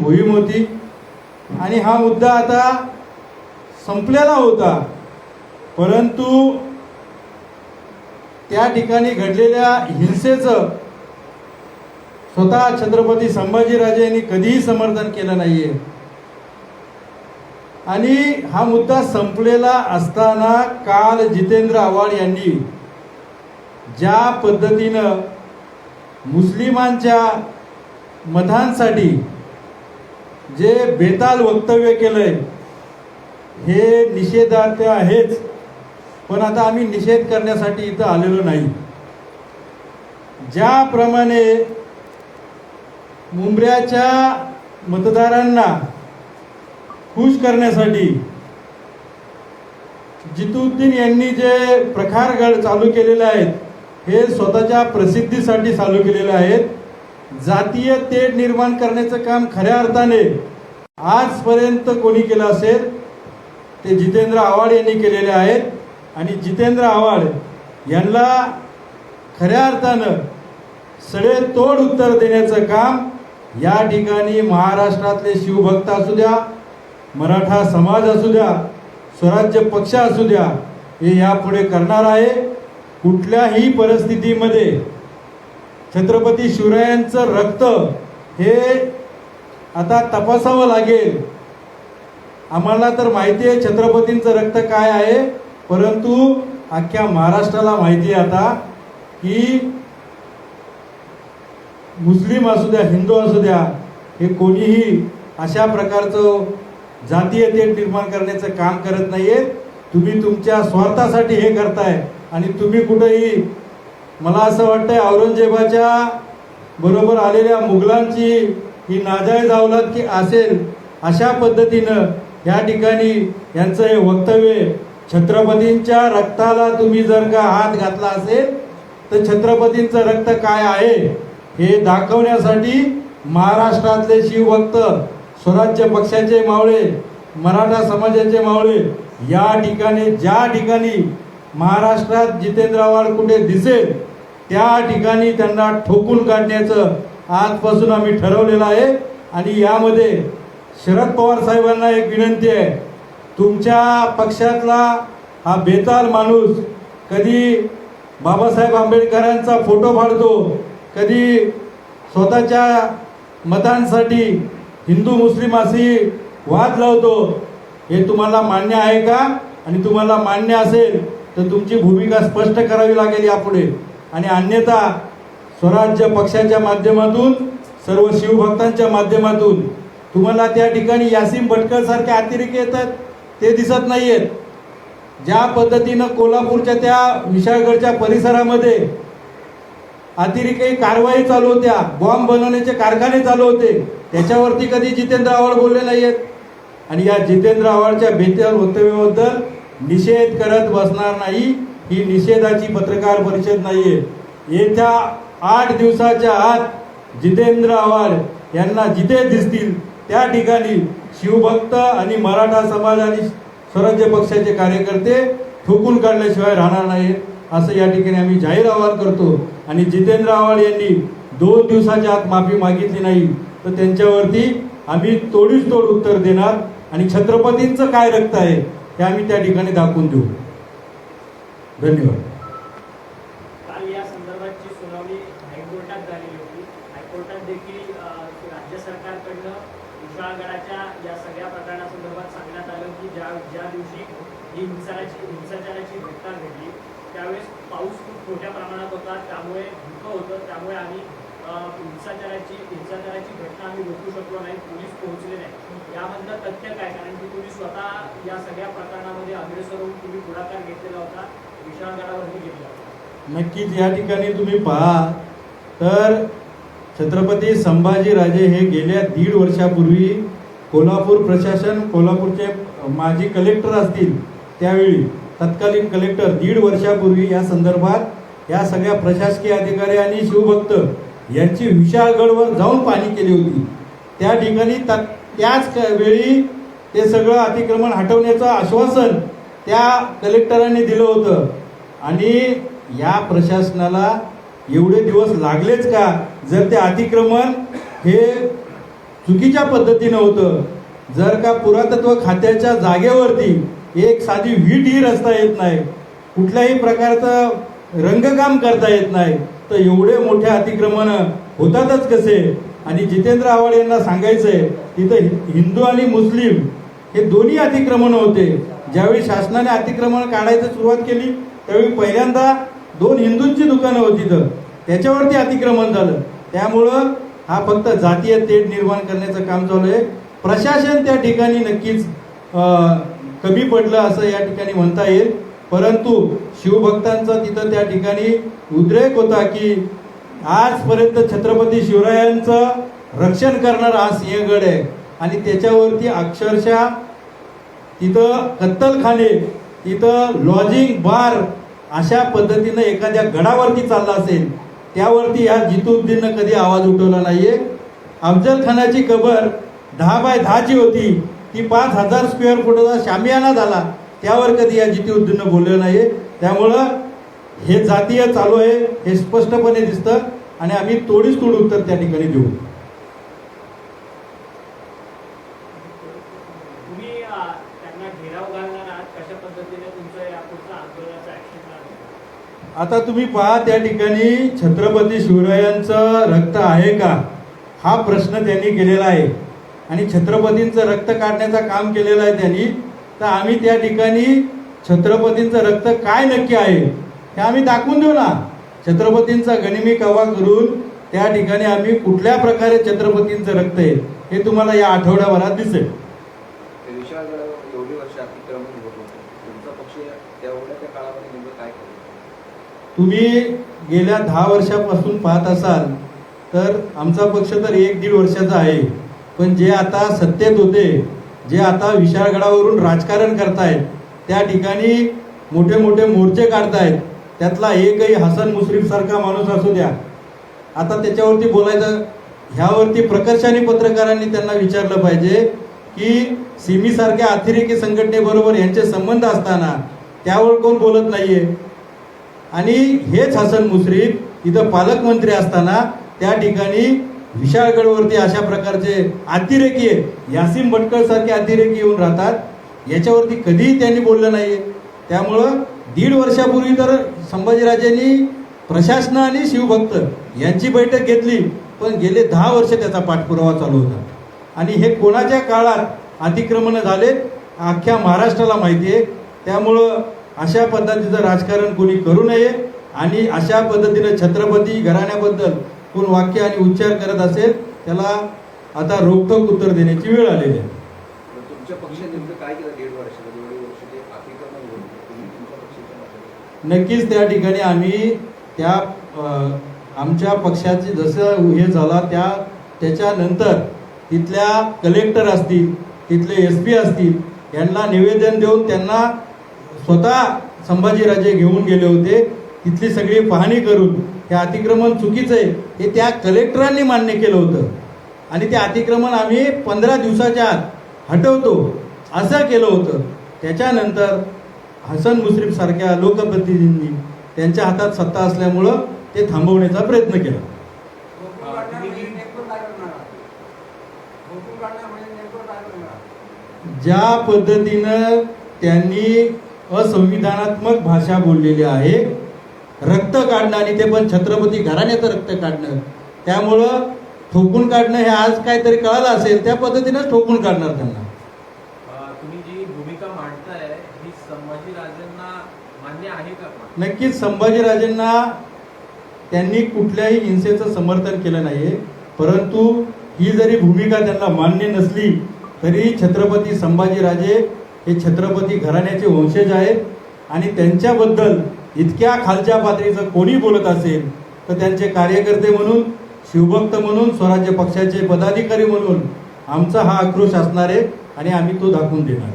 मोहीम होती. आणि हा मुद्दा आता संपलेला होता. परंतु त्या ठिकाणी घडलेल्या हिंसेचं स्वतः छत्रपती संभाजीराजे यांनी कधीही समर्थन केलं नाहीये. आणि हा मुद्दा संपलेला असताना काल जितेंद्र आव्हाड यांनी ज्या पद्धतीनं मुस्लिमांच्या मतांसाठी जे बेताल वक्तव्य केलंय हे निषेधार्थ आहेच पण आता आम्ही निषेध करण्यासाठी इथं आलेलो नाही. ज्याप्रमाणे मुंबऱ्याच्या मतदारांना खुश करण्यासाठी जितुद्दीन यांनी जे प्रखारगड चालू केलेले आहेत हे स्वतःच्या प्रसिद्धीसाठी चालू केलेले आहेत जातीय तेढ निर्माण करण्याचं काम खऱ्या अर्थाने आजपर्यंत कोणी केलं असेल ते जितेंद्र आव्हाड यांनी केलेले आहेत. आणि जितेंद्र आव्हाड यांना खऱ्या अर्थानं सडेतोड उत्तर देण्याचं काम या ठिकाणी महाराष्ट्रातले शिवभक्त असू द्या मराठा समाज असू द्या स्वराज्य पक्ष असू द्या हे यापुढे करणार आहे. कुठल्याही परिस्थितीमध्ये छत्रपती शिवरायांचं रक्त हे आता तपासावं लागेल. आम्हाला तर माहिती आहे छत्रपतींचं रक्त काय आहे परंतु अख्ख्या महाराष्ट्राला माहिती आहे आता की मुस्लिम असू द्या हिंदू असू द्या हे कोणीही अशा प्रकारचं जातीय तेट निर्माण करण्याचं काम करत नाहीये तुम्ही तुमच्या स्वार्थासाठी हे करताय आणि तुम्ही कुठेही मला असं वाटतंय औरंगजेबाच्या बरोबर आलेल्या मुघलांची ही नाजायज अवलाद की असेल अशा पद्धतीनं या ठिकाणी यांचं हे वक्तव्य छत्रपतींच्या रक्ताला तुम्ही जर का हात घातला असेल तर छत्रपतींचं रक्त काय आहे हे दाखवण्यासाठी महाराष्ट्रातले शिवभक्त स्वराज्य पक्षाचे मावळे मराठा समाजाचे मावळे या ठिकाणी ज्या ठिकाणी महाराष्ट्रात जितेंद्र आव्हाड कुठे दिसेल त्या ठिकाणी त्यांना ठोकून काढण्याचं आजपासून आम्ही ठरवलेलं आहे. आणि यामध्ये शरद पवार साहेबांना एक विनंती आहे. तुमच्या पक्षातला हा बेताल माणूस कधी बाबासाहेब आंबेडकरांचा फोटो फाडतो कधी स्वतःच्या मतांसाठी हिंदू मुस्लिम अशी वाद लावतो हे तुम्हाला मान्य आहे का? आणि तुम्हाला मान्य असेल तर तुमची भूमिका स्पष्ट करावी लागेल यापुढे. आणि अन्यथा स्वराज्य पक्षाच्या माध्यमातून सर्व शिवभक्तांच्या माध्यमातून तुम्हाला त्या ठिकाणी यासीम भटकळ सारखे अतिरेक येतात ते दिसत नाहीयेत. ज्या पद्धतीनं कोल्हापूरच्या त्या विशाळगडच्या परिसरामध्ये अतिरेकी कारवाई चालू होत्या बॉम्ब बनवण्याचे कारखाने चालू होते त्याच्यावरती कधी जितेंद्र आव्हाड बोलले नाहीयेत. आणि या जितेंद्र आव्हाडच्या बेत्यावर वक्तव्याबद्दल निषेध करत बसणार नाही. ही निषेधाची पत्रकार परिषद नाहीये. येत्या आठ दिवसाच्या आत जितेंद्र आव्हाड यांना जिथे दिसतील त्या ठिकाणी शिवभक्त आणि मराठा समाज आणि स्वराज्य पक्षाचे कार्यकर्ते ठोकून काढल्याशिवाय राहणार नाही असं या ठिकाणी आम्ही जाहीर आवाहन करतो. आणि जितेंद्र आव्हाड यांनी दोन दिवसाच्या आत माफी मागितली नाही तर त्यांच्यावरती आम्ही तोडीच तोड उत्तर देणार आणि छत्रपतींचं काय रक्त आहे हे आम्ही त्या ठिकाणी दाखवून देऊ. धन्यवाद. काल या सगळ्या प्रकरणासंदर्भात सांगण्यात आलं की ज्या ज्या दिवशी ही हिंसाचाराची घटना घडली त्यावेळेस पाऊस खूप मोठ्या प्रमाणात होता. त्यामुळे धुकं होतं. त्यामुळे आम्ही हिंसाचाराची हिंसाचाराची घटना आम्ही रोखू शकलो नाही. पोलीस पोहोचले नाही. यामधलं तथ्य काय? कारण की तुम्ही स्वतः या सगळ्या प्रकरणामध्ये अग्रेसर होऊन तुम्ही पुढाकार घेतलेला होता. नक्कीच या ठिकाणी तुम्ही पहा. तर छत्रपती संभाजीराजे हे गेल्या दीड वर्षापूर्वी कोल्हापूर प्रशासन कोल्हापूरचे माजी कलेक्टर असतील त्यावेळी तत्कालीन कलेक्टर दीड वर्षापूर्वी या संदर्भात या सगळ्या प्रशासकीय अधिकारी आणि शिवभक्त यांची विशाळगडवर जाऊन पाणी केली होती. त्या ठिकाणी त्याच वेळी ते सगळं अतिक्रमण हटवण्याचं आश्वासन त्या कलेक्टरांनी दिलं होतं. आणि या प्रशासनाला एवढे दिवस लागलेच का? जर ते अतिक्रमण हे चुकीच्या पद्धतीनं होतं जर का पुरातत्व खात्याच्या जागेवरती एक साधी वीट ही रस्ता येत नाही कुठल्याही प्रकारचं रंगकाम करता येत नाही तर एवढे मोठे अतिक्रमण होतातच कसे? आणि जितेंद्र आव्हाड यांना सांगायचंय तिथं हि- हिंदू आणि मुस्लिम हे दोन्ही अतिक्रमण होते. ज्यावेळी शासनाने अतिक्रमण काढायची सुरुवात केली त्यावेळी पहिल्यांदा दोन हिंदूंची दुकानं होती तर त्याच्यावरती अतिक्रमण झालं. त्यामुळं हा फक्त जातीय तेढ निर्माण करण्याचं काम चालू आहे. प्रशासन त्या ठिकाणी नक्कीच कमी पडलं असं या ठिकाणी म्हणता येईल. परंतु शिवभक्तांचा तिथं त्या ठिकाणी उद्रेक होता की आजपर्यंत छत्रपती शिवरायांचं रक्षण करणारा हा सिंहगड आहे. आणि त्याच्यावरती अक्षरशः तिथं कत्तलखाने तिथं लॉजिंग बार अशा पद्धतीनं एखाद्या गडावरती चालला असेल त्यावरती ह्या जितुद्दीननं कधी आवाज उठवला नाहीये. अफजल खानाची कबर दहा बाय दहाची होती. ती पाच हजार स्क्वेअर फुटाचा शामियाना झाला. त्यावर कधी या जितुद्दीननं बोललं नाहीये. त्यामुळं हे जातीय चालू आहे हे स्पष्टपणे दिसतं. आणि आम्ही तोडीच तोड उत्तर त्या ठिकाणी देऊ तुम्ही अं, त्यांना घेराव घालणार आहात कशा पद्धतीने तुमचं यापुढचं आंदोलनाचं ऍक्शन राहणार आता तुम्ही पहा त्या ठिकाणी छत्रपती शिवरायांचं रक्त आहे का? हा प्रश्न त्यांनी केलेला आहे. आणि छत्रपतींचं रक्त काढण्याचं काम केलेलं आहे त्यांनी. तर आम्ही त्या ठिकाणी छत्रपतींचं रक्त काय नक्की आहे हे आम्ही दाखवून देऊ ना. छत्रपतींचा गणिमी कवा करून त्या ठिकाणी आम्ही कुठल्या प्रकारे छत्रपतींचं रक्त आहे हे तुम्हाला या आठवड्याभरात दिसेल. तुम्ही गेल्या दहा वर्षापासून पाहत असाल तर आमचा पक्ष तर एक दीड वर्षाचा आहे. पण जे आता सत्तेत होते जे आता विशाळगडावरून राजकारण करतायत त्या ठिकाणी मोठे मोठे मोर्चे काढतायत. त्यातला एकही हसन मुश्रीफ सारखा माणूस असू द्या. आता त्याच्यावरती बोलायचं ह्यावरती प्रकर्षाने पत्रकारांनी त्यांना विचारलं पाहिजे की सिमीसारख्या अतिरेकी संघटनेबरोबर यांचे संबंध असताना त्यावर कोण बोलत नाहीये? आणि हेच हसन मुश्रीफ इथं पालकमंत्री असताना त्या ठिकाणी विशाळगडवरती अशा प्रकारचे अतिरेकी यासीम यासिम भटकळ सारखे अतिरेकी येऊन राहतात. याच्यावरती कधीही त्यांनी बोललं नाही त्यामुळं दीड वर्षापूर्वी तर संभाजीराजांनी प्रशासन आणि शिवभक्त यांची बैठक घेतली पण गेले दहा वर्ष त्याचा पाठपुरावा चालू होता. आणि हे कोणाच्या काळात अतिक्रमण झाले अख्ख्या महाराष्ट्राला माहिती आहे. त्यामुळं अशा पद्धतीचं राजकारण कोणी करू नये आणि अशा पद्धतीनं छत्रपती घराण्याबद्दल कोण वाक्य आणि उच्चार करत असेल त्याला आता रोखोक उत्तर देण्याची वेळ आलेली आहे. नक्कीच त्या ठिकाणी आम्ही त्या आमच्या पक्षाचे जसं हे झाला त्या त्याच्यानंतर तिथल्या कलेक्टर असतील तिथले एस पी असतील यांना निवेदन देऊन त्यांना स्वतः संभाजीराजे घेऊन गेले होते. तिथली सगळी पाहणी करून हे अतिक्रमण चुकीचं आहे हे त्या कलेक्टरांनी मान्य केलं होतं. आणि ते अतिक्रमण आम्ही पंधरा दिवसाच्या आत हटवतो असं केलं होतं. त्याच्यानंतर हसन मुश्रीफ सारख्या लोकप्रतिनिधींनी त्यांच्या हातात सत्ता असल्यामुळं ते थांबवण्याचा प्रयत्न केला. ज्या पद्धतीनं त्यांनी असंविधानात्मक भाषा बोललेली आहे. रक्त काढणं आणि ते पण छत्रपती घराण्याचं रक्त काढणं. त्यामुळं ठोकून काढणं हे आज काहीतरी कळालं असेल त्या पद्धतीनंच ठोकून काढणार त्यांना. तुम्ही जी भूमिका मांडताय ही संभाजीराजांना मान्य आहे का नक्कीच संभाजीराजेंना त्यांनी कुठल्याही हिंसेचं समर्थन केलं नाहीये. परंतु ही जरी भूमिका त्यांना मान्य नसली तरी छत्रपती संभाजीराजे हे छत्रपती घराण्याचे वंशज आहेत आणि त्यांच्याबद्दल इतक्या खालच्या पातळीचं कोणी बोलत असेल तर त्यांचे कार्यकर्ते म्हणून शिवभक्त म्हणून स्वराज्य पक्षाचे पदाधिकारी म्हणून आमचा हा आक्रोश असणार आहे आणि आम्ही तो दाखवून देणार